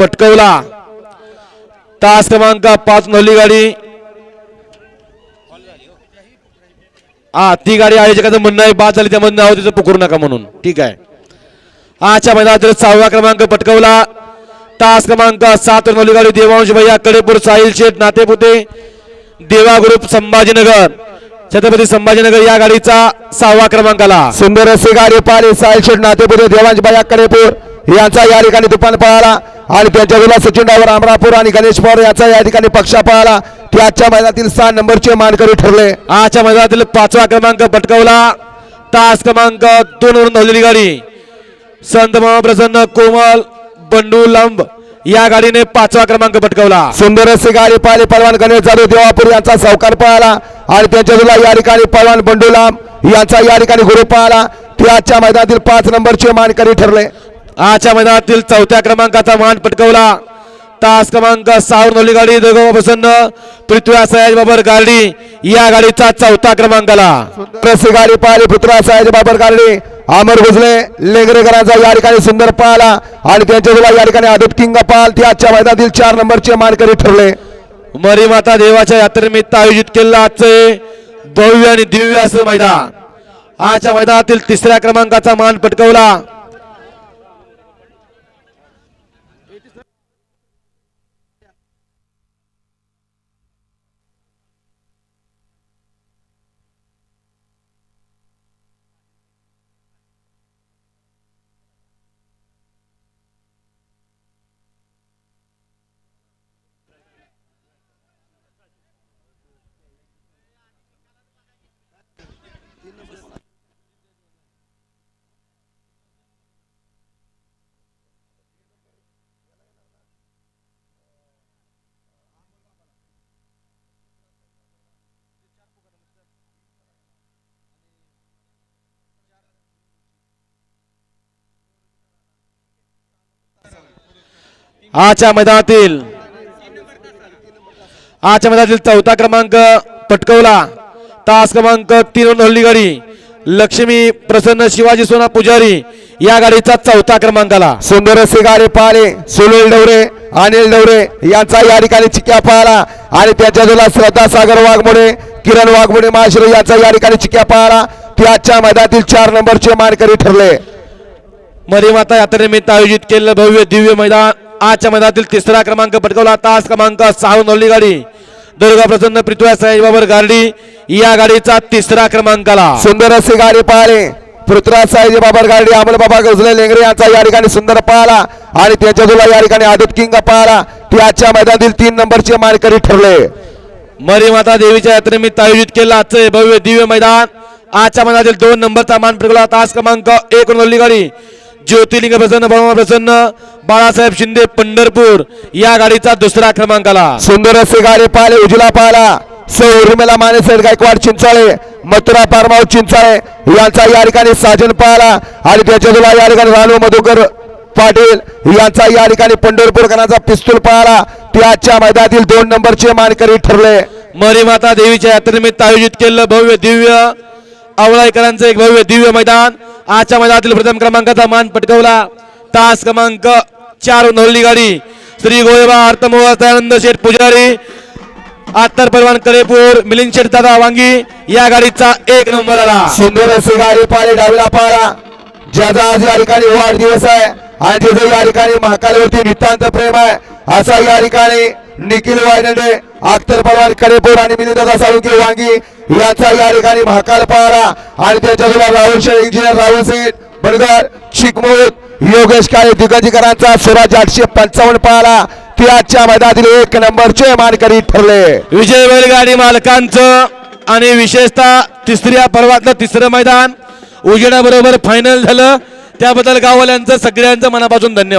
पटकवला. तास क्रमांक पाच नवली गाडी. हा ती गाडी आयोजकाचं म्हणणं आहे बाद झाली त्यामध्ये नाव तिचं पकडू नका म्हणून. ठीक आहे. आजच्या मैदानातील सहावा क्रमांक पटकवला. तास क्रमांक सात नवली गाडी देवांश भैया कडेपूर साहिल शेठ नातेपुते देवा ग्रुप संभाजीनगर. छत्रपती संभाजीनगर या गाडीचा सहावा क्रमांक आला सुंदर असे गाडी पाहिली साहिल शेठ नातेपुते देवांश भैया कडेपूर. यांचा या ठिकाणी तुफान पळाला आणि त्यांच्या विला सचिन डावर अमरापूर आणि गणेश पवार याचा या ठिकाणी पक्ष पळाला ते आजच्या मैदानातील सहा नंबरचे मानकरी ठरले. आजच्या मैदानातील पाचवा क्रमांक पटकावला. तास क्रमांक दोन वरून धावलेली गाडी. संत मामा प्रसन्न कोमल बंडू लांब या गाडीने पाचवा क्रमांक पटकावला. सुंदर असे गाडी पाहिले. पलवान गणेश जाधव देवापूर यांचा सावकार पळाला आणि त्यांच्या विला या ठिकाणी पलवान बंडूलाम यांचा या ठिकाणी गुरु पळाला ते आजच्या मैदानातील पाच नंबरचे मानकरी ठरले. आजच्या मैदानातील चौथ्या क्रमांकाचा मान पटकावला. तास क्रमांक सहावर नवली गाडी. दोघं प्रसन्न पृथ्वी सयाज बाबर गाडी या गाडीचा चौथा क्रमांक आला रस्सी गाडी पाहिली पुत्रा साहेब बाबर गाडी अमर भुजले लेंगरेकरांचा या ठिकाणी सुंदर पाहला आणि त्यांच्या या ठिकाणी आदत किंग पाल. ते आजच्या मैदानातील चार नंबरचे मानकरी ठरले. मरी माता देवाच्या यात्रेनिमित्त आयोजित केलेलं आजचे भव्य आणि दिव्य असं मैदान. आजच्या मैदानातील तिसऱ्या क्रमांकाचा मान पटकावला. आजच्या मैदानातील आजच्या मैदानातील चौथा क्रमांक पटकवला. तास क्रमांक तीन हल्ली गाडी लक्ष्मी प्रसन्न शिवाजी सोना पुजारी या गाडीचा चौथा क्रमांक आला सुंदर असे गाडी पाहिले सुनील डवरे अनिल डवरे यांचा या ठिकाणी चिक्या पाहला आणि त्यांच्या तुला श्रद्धा सागर वाघमोडे किरण वाघमोडे माश्र यांचा या ठिकाणी चिक्या पाहला ते आजच्या मैदानातील चार नंबरचे मानकरी ठरले. मरीमाता यात्रेनिमित्त आयोजित केलेलं भव्य दिव्य मैदान आजच्या मैदानातील तिसरा क्रमांक पटकावला तास क्रमांक सहा नवली गाडी. दुर्गा प्रसन्न पृथ्वी साईबाबर गाडी या गाडीचा तिसरा क्रमांक आला सुंदर असे गाडी पाहिले. पृथ्वीराज साहेब बाबर गाडी अमल बाबा गजले लेंगरे यांचा या ठिकाणी सुंदर पाहला आणि त्यांच्या तुला या ठिकाणी आदत किंग पाहला ते आजच्या मैदानातील तीन नंबरचे मानकरी ठरले. मरीमाता देवीच्या यात्रेनिमित्त आयोजित केलेलं आजचे भव्य दिव्य मैदान. आजच्या मैदानातील दोन नंबरचा मान पटकावला तास क्रमांक एक नवली गाडी. ज्योतिर्लिंग प्रसन्न भगवान प्रसन्न बाळासाहेब शिंदे पंढरपूर या गाडीचा दुसरा क्रमांक आला. सुंदर असे गाडी पाहिले उजला पाहला सौ उर्मिला मानेसर गायकवाड चिंचाळे मथुरा पारमाव चिंचाळे. यांचा या ठिकाणी साजन पाहला आणि त्याच्या या ठिकाणी राणू मधुकर पाटील यांचा या ठिकाणी पंढरपूरकरांचा पिस्तूल पाहला ते आजच्या मैदानातील दोन नंबरचे मानकरी ठरले. मरीमाता देवीच्या यात्रेनिमित्त आयोजित केलेलं भव्य दिव्य आवळाईकरांचं एक भव्य दिव्य मैदान. आजच्या मैदानातील प्रथम क्रमांकाचा मान पटकवला. तास क्रमांक चार नवली गाडी. श्री गोयबा अर्थमोह दयानंद शेठ पुजारी आत्तर परवान करेपूर मिलिंद शेठ दादा वांगी या गाडीचा एक नंबर आला. सुंदर असे गाडी पाहिले डावीला पाळा. ज्याचा आज या ठिकाणी वाढदिवस आहे आणि तिथे या ठिकाणी महाकालीवरती नितांत प्रेम आहे. असा या ठिकाणी निखिल वायनडे अख्तर पवार कडेपूर आणि मिलिंदा साळुंके वांगी. याचा या ठिकाणी महाकाल पाहला आणि त्याच्यासोबत राहुल शेठ इंजिनियर राहुल सेठ बडगर चिकमोत योगेश काळे दिग्गजीकरांचा स्वराज आठशे पंचावन्न पहारा. ते आजच्या मैदानातील एक नंबरचे मानकरी ठरले. विजय बैलगाडी मालकांचं आणि विशेषतः तिसऱ्या पर्वातलं तिसरं मैदान. उजेडाबरोबर फायनल झालं. त्याबद्दल गाववाल्यांचं सगळ्यांचं मनापासून धन्यवाद.